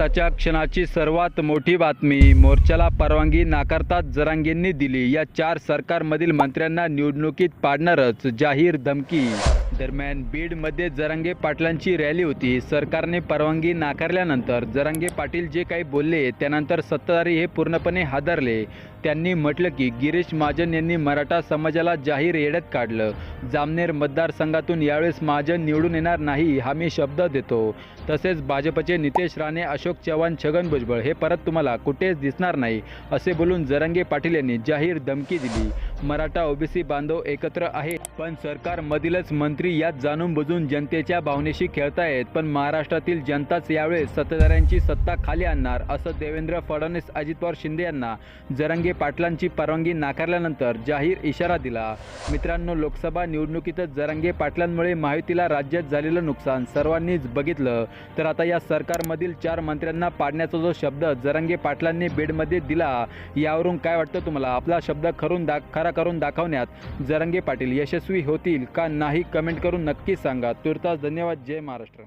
आताच्या क्षणाची सर्वात मोठी बातमी. मोर्चाला परवानगी नाकारताच जरांगेंनी दिली. या चार सरकारमधील मंत्र्यांना निवडणुकीत पाडणारच. जाहीर धमकी दरम्यान बीडमध्ये जरांगे पाटलांची रॅली होती. सरकारने परवानगी नाकारल्यानंतर जरांगे पाटील जे काही बोलले त्यानंतर सत्ताधारी हे पूर्णपणे हादरले. त्यांनी म्हटलं की गिरीश महाजन यांनी मराठा समाजाला जाहीर येड्यात काढलं. जामनेर मतदारसंघातून यावेळेस महाजन निवडून येणार नाही हा मी शब्द देतो. तसेच भाजपचे नितेश राणे अशोक चव्हाण छगन भुजबळ हे परत तुम्हाला कुठेच दिसणार नाही असे बोलून जरांगे पाटील यांनी जाहीर धमकी दिली. मराठा ओबीसी बांधव एकत्र आहे पण सरकारमधीलच मंत्री यात जाणून बुजून जनतेच्या भावनेशी खेळतायत. पण महाराष्ट्रातील जनताच यावेळेस सत्ताधाऱ्यांची सत्ता खाली आणणार असं देवेंद्र फडणवीस अजित पवार शिंदे यांना जरंगे पाटलांची परवानगी नाकारल्यानंतर जाहीर इशारा दिला. मित्रांनो लोकसभा निवडणुकीतच जरंगे पाटलांमुळे महायुतीला राज्यात झालेलं नुकसान सर्वांनीच बघितलं. तर आता या सरकारमधील चार मंत्र्यांना पाडण्याचा जो शब्द जरंगे पाटलांनी बीडमध्ये दिला यावरून काय वाटतं तुम्हाला? आपला शब्द खरून दा खरा करून दाखवण्यात जरंगे पाटील यशस्वी होतील का नाही कमेंट करून नक्की सांगा. तुर्तास धन्यवाद. जय महाराष्ट्र.